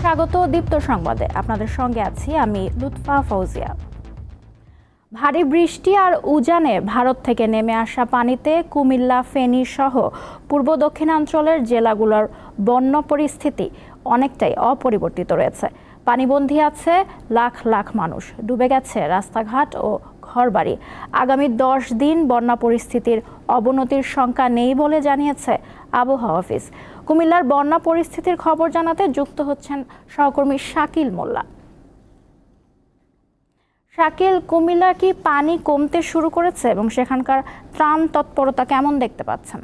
স্বাগত দীপ্ত সংবাদে। আপনাদের সঙ্গে আছি আমি লুৎফা ফৌজিয়া। ভারী বৃষ্টি আর উজানে ভারত থেকে নেমে আসা পানিতে কুমিল্লা, ফেনী সহ পূর্ব দক্ষিণাঞ্চলের জেলাগুলোর বন্য পরিস্থিতি অনেকটাই অপরিবর্তিত রয়েছে। পানিবন্দী আছে লাখ লাখ মানুষ। ডুবে গেছে রাস্তাঘাট ও ঘরবাড়ি। আগামী দশ দিন বন্যা পরিস্থিতির অবনতির শঙ্কা নেই বলে জানিয়েছে আবহাওয়া অফিস। কুমিল্লার বন্যা পরিস্থিতির খবর জানাতে যুক্ত হচ্ছেন সহকর্মী শাকিল মোল্লা। শাকিল কুমিল্লা কি পানি কমতে শুরু করেছে এবং সেখানকার ত্রাণ তৎপরতা কেমন দেখতে পাচ্ছেন?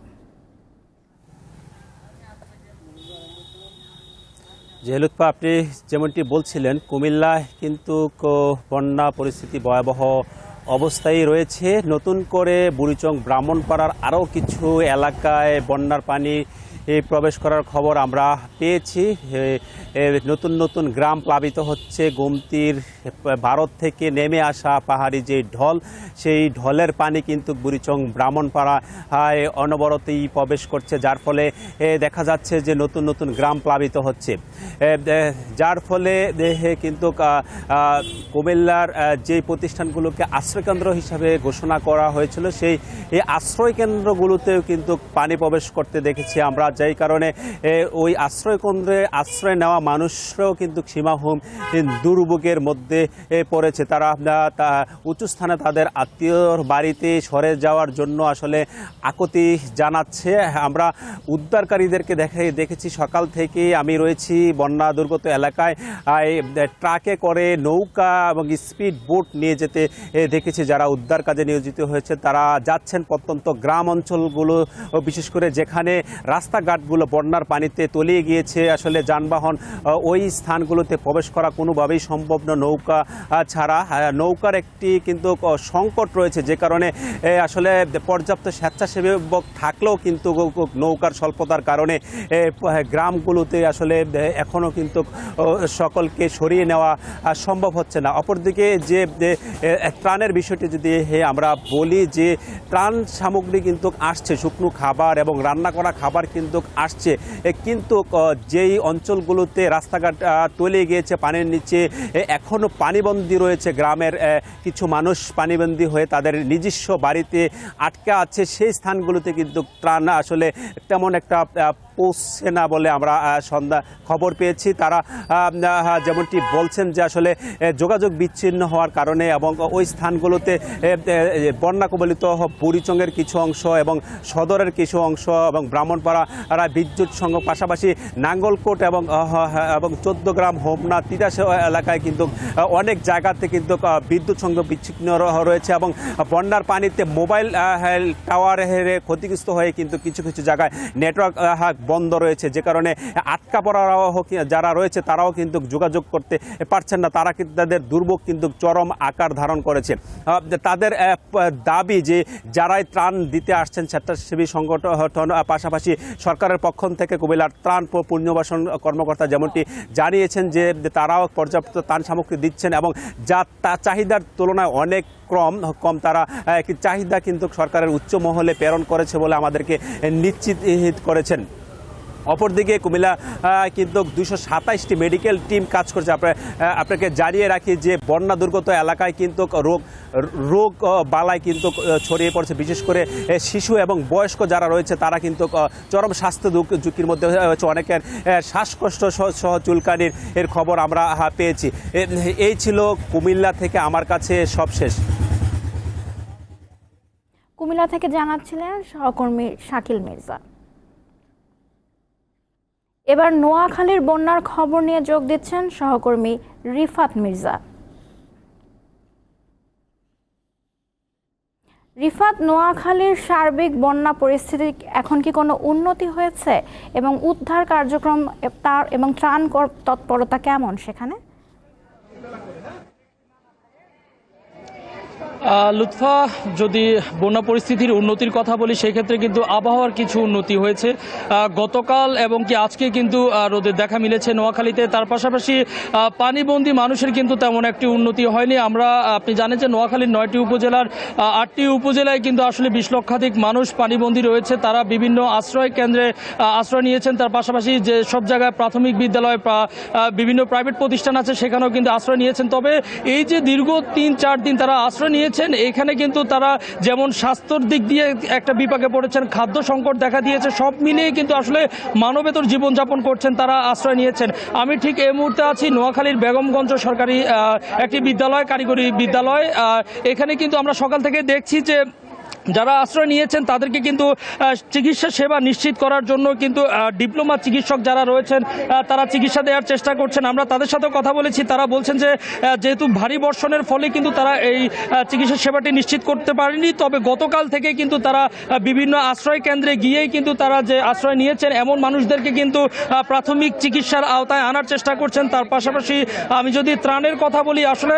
জেহলুৎপা আপনি যেমনটি বলছিলেন কুমিল্লায় কিন্তু বন্যা পরিস্থিতি ভয়াবহ অবস্থায় রয়েছে। নতুন করে বুড়িচং, ব্রাহ্মণপাড়ার আরও কিছু এলাকায় বন্যার পানি প্রবেশ করার খবর আমরা পেয়েছি। নতুন নতুন গ্রাম প্লাবিত হচ্ছে। গোমতির ভারত থেকে নেমে আসা পাহাড়ি যে ঢল, সেই ঢলের পানি কিন্তু বুড়িচং ব্রাহ্মণপাড়ায় অনবরতই প্রবেশ করছে। যার ফলে দেখা যাচ্ছে যে নতুন নতুন গ্রাম প্লাবিত হচ্ছে। যার ফলে দেহে কিন্তু কুমিল্লার যে প্রতিষ্ঠানগুলোকে আশ্রয়কেন্দ্র হিসাবে ঘোষণা করা হয়েছিল, সেই এই আশ্রয় কেন্দ্রগুলোতেও কিন্তু পানি প্রবেশ করতে দেখেছি আমরা। যেই কারণে ওই আশ্রয় কেন্দ্রে আশ্রয় নেওয়া মানুষরাও কিন্তু সীমাহীন দুর্ভোগের মধ্যে পড়েছে। তারা তা উঁচু স্থানে তাদের আত্মীয়র বাড়িতে সরে যাওয়ার জন্য আসলে আকতি জানাচ্ছে। আমরা উদ্ধারকারীদেরকে দেখে, দেখেছি, সকাল থেকে আমি রয়েছি বন্যা দুর্গত এলাকায়। ট্রাকে করে নৌকা এবং স্পিড বোট নিয়ে যেতে দেখেছি যারা উদ্ধার কাজে নিয়োজিত হয়েছে। তারা যাচ্ছেন প্রত্যন্ত গ্রাম অঞ্চলগুলো বিশেষ করে যেখানে রাস্তাঘাটগুলো বন্যার পানিতে তলিয়ে গিয়েছে। আসলে যানবাহন ওই স্থানগুলোতে প্রবেশ করা কোনোভাবেই সম্ভব না নৌকা ছাড়া। নৌকার একটি কিন্তু সংকট রয়েছে যে কারণে আসলে পর্যাপ্ত স্বেচ্ছাসেবক থাকলেও কিন্তু নৌকার স্বল্পতার কারণে গ্রামগুলোতে আসলে এখনও কিন্তু সকলকে সরিয়ে নেওয়া সম্ভব হচ্ছে না। অপরদিকে যে ত্রাণের বিষয়টি যদি আমরা বলি যে, ত্রাণ সামগ্রী কিন্তু আসছে। শুকনো খাবার এবং রান্না করা খাবার কিন্তু আসছে। কিন্তু যেই অঞ্চলগুলোতে রাস্তাঘাট তলে গিয়েছে পানির নিচে এখনও পানিবন্দি রয়েছে গ্রামের কিছু মানুষ পানিবন্দী হয়ে তাদের নিজস্ব বাড়িতে আটকা আছে। সেই স্থানগুলোতে কিন্তু ত্রাণ আসলে তেমন একটা পৌঁছছে না বলে আমরা সন্ধ্যা খবর পেয়েছি। তারা যেমনটি বলছেন যে আসলে যোগাযোগ বিচ্ছিন্ন হওয়ার কারণে এবং ওই স্থানগুলোতে বন্যা কবলিত বুড়িচঙ্গের কিছু অংশ এবং সদরের কিছু অংশ এবং ব্রাহ্মণপাড়া বিদ্যুৎ সংঘ, পাশাপাশি নাঙ্গলকোট এবং এবং চোদ্দ গ্রাম হোমনা, তিতাস এলাকায় কিন্তু অনেক জায়গাতে কিন্তু বিদ্যুৎ সংঘ বিচ্ছিন্ন রয়েছে এবং বন্যার পানিতে মোবাইল টাওয়ার ক্ষতিগ্রস্ত হয়ে কিন্তু কিছু কিছু জায়গায় নেটওয়ার্ক বন্ধ রয়েছে। যে কারণে আটকা পড়ারাও যারা রয়েছে, তারাও কিন্তু যোগাযোগ করতে পারছেন না। তারা কিন্তু তাদের দুর্ভোগ কিন্তু চরম আকার ধারণ করেছে। তাদের দাবি যে যারাই ত্রাণ দিতে আসছেন, স্বেচ্ছাসেবী সংগঠন পাশাপাশি সরকারের পক্ষ থেকে কুমিল্লার ত্রাণ পুনর্বাসন কর্মকর্তা যেমনটি জানিয়েছেন যে তারাও পর্যাপ্ত ত্রাণ সামগ্রী দিচ্ছেন এবং যা তা চাহিদার তুলনায় অনেক কম কম তারা চাহিদা কিন্তু সরকারের উচ্চ মহলে প্রেরণ করেছে বলে আমাদেরকে নিশ্চিত করেছেন। অপরদিকে কুমিল্লা কিন্তু দুশো সাতাইশটি মেডিকেল টিম কাজ করছে। আপনার আপনাকে জানিয়ে রাখি যে বন্যা দুর্গত এলাকায় কিন্তু রোগ রোগ বালাই কিন্তু ছড়িয়ে পড়ছে। বিশেষ করে শিশু এবং বয়স্ক যারা রয়েছে, তারা কিন্তু চরম স্বাস্থ্য ঝুঁক- ঝুঁকির মধ্যে হচ্ছে অনেকের শ্বাসকষ্ট সহ চুলকানির এর খবর আমরা পেয়েছি। এই ছিল কুমিল্লা থেকে আমার কাছে সবশেষ। কুমিল্লা থেকে জানাচ্ছিলেন সহকর্মী শাকিল মির্জা। এবার নোয়াখালীর বন্যার খবর নিয়ে যোগ দিচ্ছেন সহকর্মী রিফাত মির্জা। রিফাত, নোয়াখালীর সার্বিক বন্যা পরিস্থিতি এখন কি কোনো উন্নতি হয়েছে? এবং উদ্ধার কার্যক্রম, তার এবং ত্রাণ তৎপরতা কেমন সেখানে? লুৎফা, যদি বন্যা পরিস্থিতির উন্নতির কথা বলি, সেক্ষেত্রে কিন্তু আবহাওয়ার কিছু উন্নতি হয়েছে। গতকাল এবং কি আজকে কিন্তু রোদের দেখা মিলেছে নোয়াখালীতে। তার পাশাপাশি পানিবন্দী মানুষের কিন্তু তেমন একটি উন্নতি হয়নি। আমরা, আপনি জানেন যে নোয়াখালীর নয়টি উপজেলার আটটি উপজেলায় কিন্তু আসলে বিশ লক্ষাধিক মানুষ পানিবন্দী রয়েছে। তারা বিভিন্ন আশ্রয় কেন্দ্রে আশ্রয় নিয়েছেন। তার পাশাপাশি যে সব জায়গায় প্রাথমিক বিদ্যালয় বিভিন্ন প্রাইভেট প্রতিষ্ঠান আছে, সেখানেও কিন্তু আশ্রয় নিয়েছেন। তবে এই যে দীর্ঘ তিন, চার দিন তারা আশ্রয় নিয়েছেন এখানে কিন্তু তারা যেমন স্বাস্থ্যর দিক দিয়ে একটা বিপাকে পড়েছেন, খাদ্য সংকট দেখা দিয়েছে, সব মিলিয়ে কিন্তু আসলে মানবেতর জীবনযাপন করছেন, তারা আশ্রয় নিয়েছেন। আমি ঠিক এই মুহূর্তে আছি নোয়াখালীর বেগমগঞ্জ সরকারি একটি বিদ্যালয়, কারিগরি বিদ্যালয়। এখানে কিন্তু আমরা সকাল থেকে দেখছি যে যারা আশ্রয় নিয়েছেন, তাদেরকে কিন্তু চিকিৎসা সেবা নিশ্চিত করার জন্য কিন্তু ডিপ্লোমা চিকিৎসক যারা রয়েছেন তারা চিকিৎসা দেওয়ার চেষ্টা করছেন। আমরা তাদের সাথেও কথা বলেছি। তারা বলছেন যে যেহেতু ভারী বর্ষণের ফলে কিন্তু তারা এই চিকিৎসা সেবাটি নিশ্চিত করতে পারেনি, তবে গতকাল থেকে কিন্তু তারা বিভিন্ন আশ্রয় কেন্দ্রে গিয়েই কিন্তু তারা যে আশ্রয় নিয়েছেন, এমন মানুষদেরকে কিন্তু প্রাথমিক চিকিৎসার আওতায় আনার চেষ্টা করছেন। তার পাশাপাশি আমি যদি ত্রাণের কথা বলি, আসলে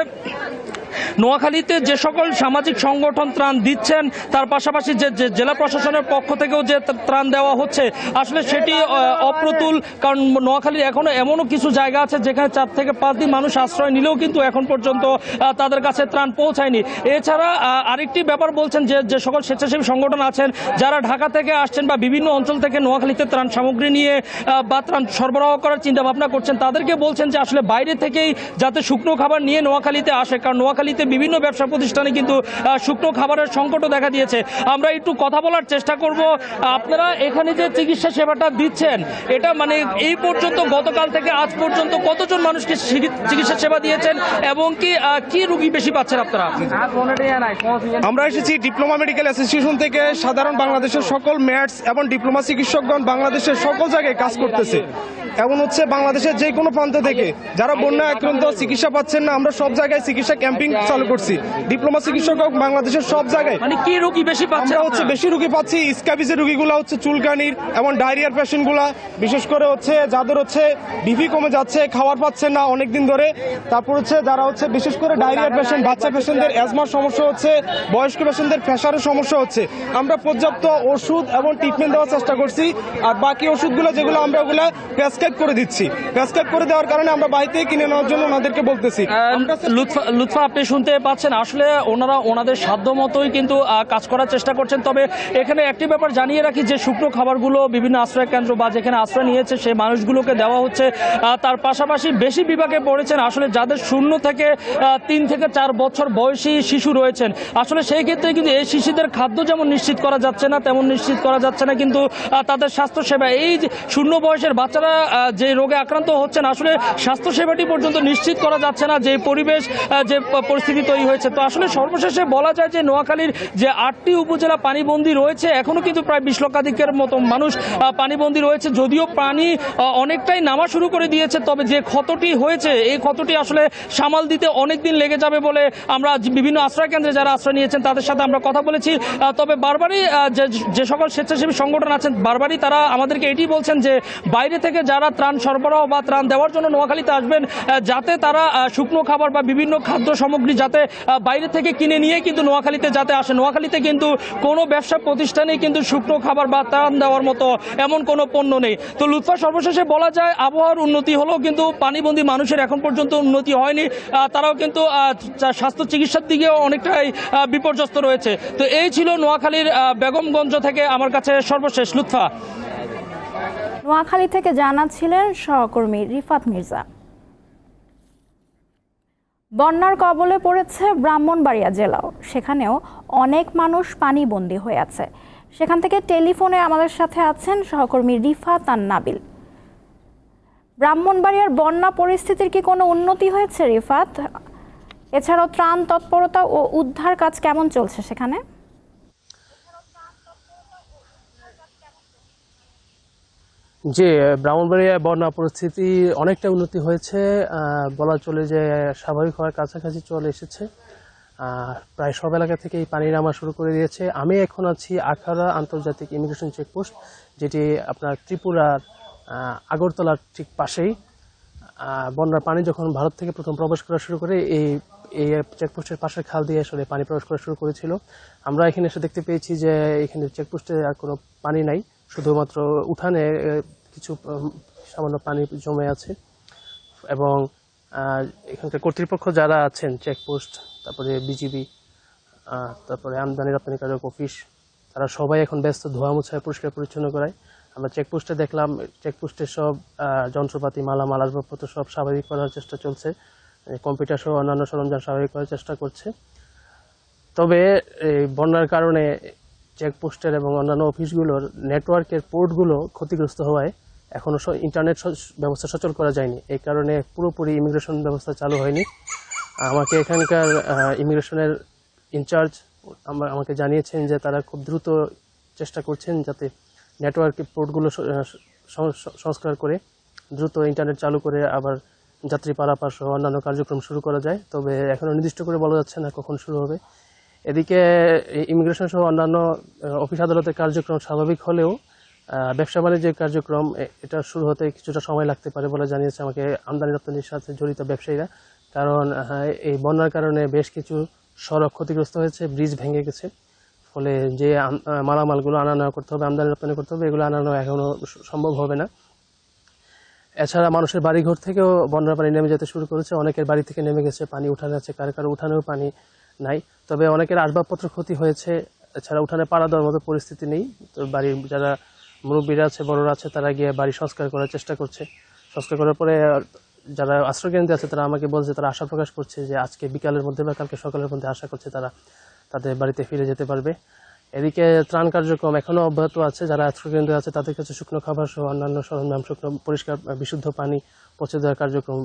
নোয়াখালীতে যে সকল সামাজিক সংগঠন ত্রাণ দিচ্ছেন, তার পাশাপাশি যে জেলা প্রশাসনের পক্ষ থেকেও যে ত্রাণ দেওয়া হচ্ছে, আসলে সেটি অপ্রতুল। কারণ নোয়াখালীর এখনও এমনও কিছু জায়গা আছে যেখানে চার থেকে পাঁচ দিন মানুষ আশ্রয় নিলেও কিন্তু এখন পর্যন্ত তাদের কাছে ত্রাণ পৌঁছায়নি। এছাড়া আরেকটি ব্যাপার বলছেন যে যে সকল স্বেচ্ছাসেবী সংগঠন আছেন, যারা ঢাকা থেকে আসছেন বা বিভিন্ন অঞ্চল থেকে নোয়াখালীতে ত্রাণ সামগ্রী নিয়ে বা ত্রাণ সরবরাহ করার চিন্তা ভাবনা করছেন, তাদেরকে বলছেন যে আসলে বাইরে থেকেই যাতে শুকনো খাবার নিয়ে নোয়াখালীতে আসে, কারণ নোয়াখালীতে বিভিন্ন ব্যবসা প্রতিষ্ঠানে কিন্তু শুকনো খাবারের সংকটও দেখা দিয়েছে। আমরা একটু কথা বলার চেষ্টা করব। আপনারা এখানে যে চিকিৎসা সেবাটা দিচ্ছেন, এটা মানে এই পর্যন্ত, গতকাল থেকে আজ পর্যন্ত কতজন মানুষকে চিকিৎসা সেবা দিয়েছেন এবং কি কি রুগী বেশি পাচ্ছেন আপনারা? আমরা এসেছি ডিপ্লোমা মেডিকেল অ্যাসোসিয়েশন থেকে। সাধারণ বাংলাদেশের সকল ম্যাটস এবং ডিপ্লোমা চিকিৎসকগণ বাংলাদেশের সকল জায়গায় কাজ করতেছে। এমন হচ্ছে বাংলাদেশের যে কোনো প্রান্ত থেকে যারা বন্যা আক্রান্ত চিকিৎসা পাচ্ছেন না আমরা সব জায়গায় চিকিৎসা ক্যাম্পিং চালু করছি। ডিপ্লোমা চিকিৎসক বাংলাদেশের সব জায়গায়। মানে কি রুগী বেশি পাচ্ছেন আমরা হচ্ছে বেশি রুগী পাচ্ছি স্ক্যাবিজের রুগীগুলো হচ্ছে চুলকানির এবং ডায়রিয়ার পেশেন্টগুলা বিশেষ করে হচ্ছে যাদের হচ্ছে বিপি কমে যাচ্ছে খাবার পাচ্ছেন না অনেক দিন ধরে। তারপর হচ্ছে যারা হচ্ছে বিশেষ করে ডায়রিয়ার পেশেন্ট বাচ্চা পেশেন্টদের অ্যাজমার সমস্যা হচ্ছে বয়স্ক পেশেন্টদের প্রেশারের সমস্যা হচ্ছে। আমরা পর্যাপ্ত ওষুধ এবং ট্রিটমেন্ট দেওয়ার চেষ্টা করছি আর বাকি ওষুধগুলো যেগুলো আমরা ওগুলো প্রেসক্রাইব করে দিচ্ছি। প্রেসক্রাইব করে দেওয়ার কারণে আমরা বাড়ি থেকে কিনে নেওয়ার জন্য ওনাদেরকে বলতেছি। লুৎফা লুৎফা আপনি শুনতে পাচ্ছেন আসলে ওনারা ওনাদের সাধ্য মতোই কিন্তু কাজ করার চেষ্টা করছেন। তবে এখানে একটি ব্যাপার জানিয়ে রাখি যে শুকনো খাবারগুলো বিভিন্ন আশ্রয় কেন্দ্র বা যেখানে আশ্রয় নিয়েছে সেই মানুষগুলোকে দেওয়া হচ্ছে। তার পাশাপাশি বেশি বিভাগে পড়েছেন আসলে যাদের শূন্য থেকে তিন থেকে চার বছর বয়সী শিশু রয়েছেন। আসলে সেই ক্ষেত্রে কিন্তু এই শিশুদের খাদ্য যেমন নিশ্চিত করা যাচ্ছে না তেমন নিশ্চিত করা যাচ্ছে না কিন্তু তাদের স্বাস্থ্য সেবা এই যে শূন্য বয়সের বাচ্চারা যে রোগে আক্রান্ত হচ্ছেন, আসলে স্বাস্থ্য সেবাটি পর্যন্ত নিশ্চিত করা যাচ্ছে না, যে পরিবেশ যে পরিস্থিতি তৈরি হয়েছে। তো আসলে সর্বশেষে বলা যায় যে নোয়াখালীর যে আটটি উপজেলা পানিবন্দী রয়েছে, এখনও কিন্তু প্রায় বিশ লক্ষাধিকের মতো মানুষ পানিবন্দী রয়েছে। যদিও পানি অনেকটাই নামা শুরু করে দিয়েছে, তবে যে ক্ষতটি হয়েছে, এই ক্ষতটি আসলে সামাল দিতে অনেক দিন লেগে যাবে বলে আমরা বিভিন্ন আশ্রয় কেন্দ্রে যারা আশ্রয় নিয়েছেন, তাদের সাথে আমরা কথা বলেছি। তবে বারবারই যে সকল স্বেচ্ছাসেবী সংগঠন আছেন, বারবারই তারা আমাদেরকে এটি বলছেন যে বাইরে থেকে যারা ত্রাণ সরবরাহ বা ত্রাণ দেওয়ার জন্য নোয়াখালীতে আসবেন যাতে তারা শুকনো খাবার বা বিভিন্ন খাদ্য সামগ্রী যাতে বাইরে থেকে কিনে নিয়ে কিন্তু নোয়াখালীতে যাতে আসে। নোয়াখালীতে কিন্তু কোনো ব্যবসা প্রতিষ্ঠানে কিন্তু শুকনো খাবার বা ত্রাণ দেওয়ার মতো এমন কোনো পণ্য নেই। তো লুৎফা সর্বশেষে বলা যায়, আবহাওয়ার উন্নতি হলেও কিন্তু পানিবন্দী মানুষের এখন পর্যন্ত উন্নতি হয়নি। তারাও কিন্তু স্বাস্থ্য চিকিৎসার দিকেও অনেকটাই বিপর্যস্ত রয়েছে। তো এই ছিল নোয়াখালীর বেগমগঞ্জ থেকে আমার কাছে সর্বশেষ লুৎফা। নোয়াখালী থেকে জানাচ্ছিলেন সহকর্মী রিফাত মির্জা। বন্যার কবলে পড়েছে ব্রাহ্মণবাড়িয়া জেলাও। সেখানেও অনেক মানুষ পানিবন্দী হয়ে আছে। সেখান থেকে টেলিফোনে আমাদের সাথে আছেন সহকর্মী রিফাত আর নাবিল ব্রাহ্মণবাড়িয়ার বন্যা পরিস্থিতির কি কোনো উন্নতি হয়েছে রিফাত? এছাড়াও ত্রাণ তৎপরতা ও উদ্ধার কাজ কেমন চলছে সেখানে? জি, ব্রাহ্মণবাড়িয়া বন্যা পরিস্থিতি অনেকটা উন্নতি হয়েছে। বলা চলে যে স্বাভাবিক হওয়ার কাছাকাছি চলে এসেছে। প্রায় সব এলাকা থেকেই পানি নামা শুরু করে দিয়েছে। আমি এখন আছি আখাড়া আন্তর্জাতিক ইমিগ্রেশন চেকপোস্ট, যেটি আপনার ত্রিপুরার আগরতলার ঠিক পাশেই। বন্যার পানি যখন ভারত থেকে প্রথম প্রবেশ করা শুরু করে, এই এই চেকপোস্টের পাশের খাল দিয়ে আসলে পানি প্রবেশ করা শুরু করেছিল। আমরা এখানে এসে দেখতে পেয়েছি যে এখানে চেকপোস্টে আর কোনো পানি নাই। শুধুমাত্র উঠানে কিছু সামান্য পানি জমে আছে। এবং এখানকার কর্তৃপক্ষ যারা আছেন, চেকপোস্ট, তারপরে বিজিবি তারপরে আমদানি রপ্তানিকারক অফিস, তারা সবাই এখন ব্যস্ত, ধোয়া মোছায় পরিষ্কার পরিচ্ছন্ন করায়। আমরা চেকপোস্টে দেখলাম চেকপোস্টের সব যন্ত্রপাতি, মালামাল, আসবাবপত্র সব স্বাভাবিক করার চেষ্টা চলছে। কম্পিউটার সহ অন্যান্য সরঞ্জাম স্বাভাবিক করার চেষ্টা করছে। তবে এই বন্যার কারণে চেকপোস্টের এবং অন্যান্য অফিসগুলোর নেটওয়ার্কের পোর্টগুলো ক্ষতিগ্রস্ত হওয়ায় এখনও ইন্টারনেট ব্যবস্থা সচল করা যায়নি। এই কারণে পুরোপুরি ইমিগ্রেশন ব্যবস্থা চালু হয়নি। আমাকে এখানকার ইমিগ্রেশনের ইনচার্জ আমার আমাকে জানিয়েছেন যে তারা খুব দ্রুত চেষ্টা করছেন যাতে নেটওয়ার্ক পোর্টগুলো সংস্কার করে দ্রুত ইন্টারনেট চালু করে আবার যাত্রী পারাপার সহ অন্যান্য কার্যক্রম শুরু করা যায়। তবে এখনও নির্দিষ্ট করে বলা যাচ্ছে না কখন শুরু হবে। এদিকে ইমিগ্রেশন সহ অন্যান্য অফিস আদালতের কার্যক্রম স্বাভাবিক হলেও ব্যবসা বাণিজ্যের কার্যক্রম এটা শুরু হতে কিছুটা সময় লাগতে পারে বলে জানিয়েছে আমাকে আমদানি রপ্তানির সাথে জড়িত ব্যবসায়ীরা। কারণ এই বন্যার কারণে বেশ কিছু সড়ক ক্ষতিগ্রস্ত হয়েছে, ব্রিজ ভেঙে গেছে। ফলে যে মালামালগুলো আনা নেওয়া করতে হবে, আমদানি রপ্তানি করতে হবে, এগুলো আনানো এখনও সম্ভব হবে না। এছাড়া মানুষের বাড়িঘর থেকেও বন্যার পানি নেমে যেতে শুরু করেছে। অনেকের বাড়ি থেকে নেমে গেছে, পানি উঠানে আছে কারও কারও উঠানেও পানি নাই। তবে অনেকের আসবাবপত্র ক্ষতি হয়েছে, এছাড়া উঠানে পাড়া দেওয়ার মতো পরিস্থিতি নেই। তো বাড়ির যারা মুরব্বীরা আছে, বড়রা আছে, তারা গিয়ে বাড়ি সংস্কার করার চেষ্টা করছে। সংস্কার করার পরে যারা আশ্রয়কেন্দ্রে আছে, তারা আমাকে বলছে, তারা আশা প্রকাশ করছে যে আজকে বিকালের মধ্যে বা কালকে সকালের মধ্যে আশা করছে তারা তাদের বাড়িতে ফিরে যেতে পারবে। এদিকে ত্রাণ কার্যক্রম এখনও অব্যাহত আছে। যারা আশ্রয়কেন্দ্রে আছে, তাদের কাছে শুকনো খাবার সহ অন্যান্য সরঞ্জাম, শুকনো, পরিষ্কার বিশুদ্ধ পানি পৌঁছে দেওয়ার কার্যক্রম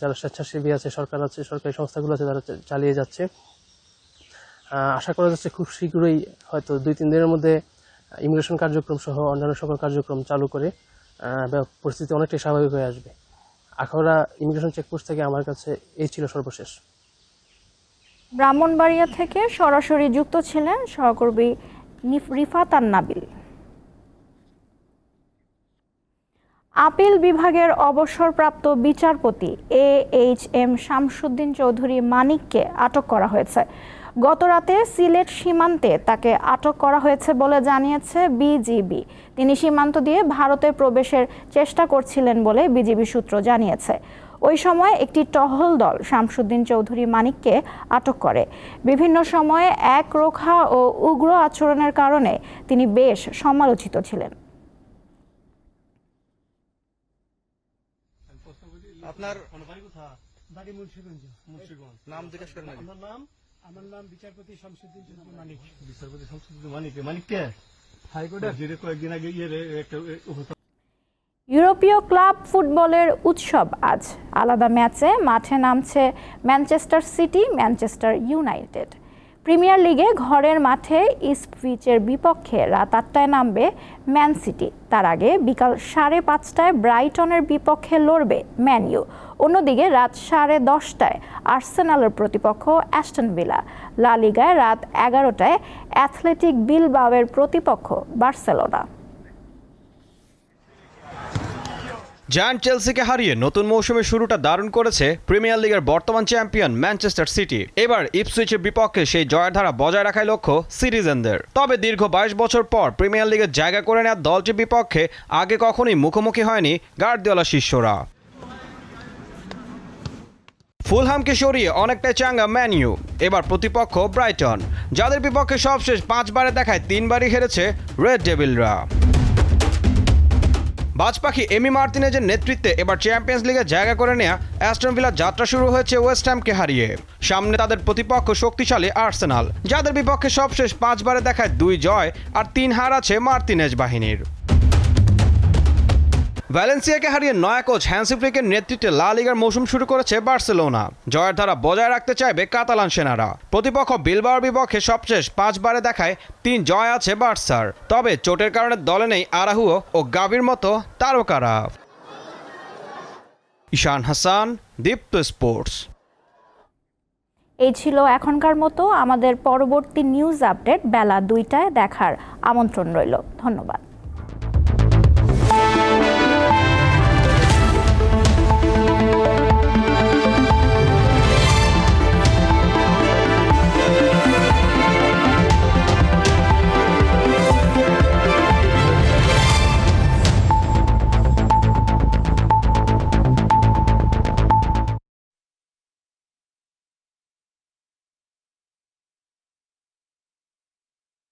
যারা স্বেচ্ছাসেবী আছে, সরকার আছে, সরকারি সংস্থাগুলো আছে, তারা চালিয়ে যাচ্ছে। আশা করা যাচ্ছে খুব শীঘ্রই হয়তো দুই, তিন দিনের মধ্যে ইমিগ্রেশন কার্যক্রম সহ অন্যান্য সকল কার্যক্রম চালু করে পরিস্থিতি অনেকটাই স্বাভাবিক হয়ে আসবে। আখাউড়া ইমিগ্রেশন চেকপোস্ট থেকে আমার কাছে এই ছিল সর্বশেষ। ব্রাহ্মণবাড়িয়া থেকে সরাসরি যুক্ত ছিলেন সহকর্মী রিফাত নাবিল আপিল বিভাগের অবসরপ্রাপ্ত বিচারপতি A H M Shamsuddin Chowdhury মানিককে আটক করা হয়েছে। গতরাতে সিলেট সীমান্তে তাকে আটক করা হয়েছে বলে জানিয়েছে বিজিবি। তিনি সীমান্ত দিয়ে ভারতে প্রবেশের চেষ্টা করছিলেন বলে বিজিবি সূত্র জানিয়েছে। ওই সময় একটি টহল দল শামসুদ্দিন চৌধুরী মানিককে আটক করে। বিভিন্ন সময়ে এক রোখা ও উগ্র আচরণের কারণে তিনি বেশ সমালোচিত ছিলেন। আপনার বাড়ি মুন্সিগঞ্জ মুন্সিগঞ্জ নাম জিজ্ঞেস করেন নাম? আমার নাম বিচারপতি শামসুদ্দিন চৌধুরী মানিক। বিচারপতি শামসুদ্দিন মানিক। মানিক কে? হাইকোর্টের কয়েকদিন আগে ইয়ে একটা ইউরোপীয় ক্লাব ফুটবলের উৎসব আজ। আলাদা ম্যাচে মাঠে নামছে Manchester City Manchester United. Premier লিগে ঘরের মাঠে ইসপিচের বিপক্ষে রাত আটটায় নামবে ম্যান সিটি। তার আগে বিকাল সাড়ে পাঁচটায় ব্রাইটনের বিপক্ষে লড়বে ম্যানইউ অন্যদিকে রাত সাড়ে দশটায় আর্সেনালের প্রতিপক্ষ অ্যাস্টন ভিলা। লা লিগায় রাত এগারোটায় অ্যাথলেটিক বিলবাওয়ের প্রতিপক্ষ বার্সেলোনা। জায়ান্ট চেলসিকে হারিয়ে নতুন মৌসুমের শুরুটা দারুণ করেছে প্রিমিয়ার লিগের বর্তমান চ্যাম্পিয়ন ম্যানচেস্টার সিটি। এবার ইপসুইচের বিপক্ষে সেই জয়ের ধারা বজায় রাখায় লক্ষ্য সিটিজেনদের। তবে দীর্ঘ বাইশ বছর পর প্রিমিয়ার লিগের জায়গা করে নেওয়া দলটির বিপক্ষে আগে কখনোই মুখোমুখি হয়নি গার্দিওলা শিষ্যরা। ফুলহামকে সরিয়ে অনেকটাই চাঙ্গা ম্যানইউ, এবার প্রতিপক্ষ ব্রাইটন, যাদের বিপক্ষে সবশেষ পাঁচবারে দেখায় তিনবারই হেরেছে রেড ডেভিলরা। বাজপাখি এমি মার্তিনেজের নেতৃত্বে এবার চ্যাম্পিয়ন্স লিগে জায়গা করে নেয়া অ্যাস্টন ভিলার যাত্রা শুরু হয়েছে ওয়েস্ট হ্যামকে হারিয়ে। সামনে তাদের প্রতিপক্ষ শক্তিশালী আর্সেনাল, যাদের বিপক্ষে সবশেষ পাঁচবারে দেখায় দুই জয় আর তিন হার আছে মার্তিনেজ বাহিনীর। ভ্যালেন্সিয়াকে হারিয়ে নয়া কোচ হ্যান্সি ফ্লিকের নেতৃত্বে লা লিগার মৌসুম শুরু করেছে বার্সেলোনা। জয়ের ধারা বজায় রাখতে চাইবে কাতালান সেনারা। প্রতিপক্ষ বিলবার বিপক্ষে সবশেষ পাঁচবারে দেখায় তিন জয় আছে বার্সার। তবে চোটের কারণে দলে নেই আরাহুও ও গাবির মতো তারকারা। ঈশান হাসান, দীপ্ত স্পোর্টস। এই ছিল এখনকার মতো। আমাদের পরবর্তী নিউজ আপডেট বেলা দুইটায় দেখার আমন্ত্রণ রইল। ধন্যবাদ।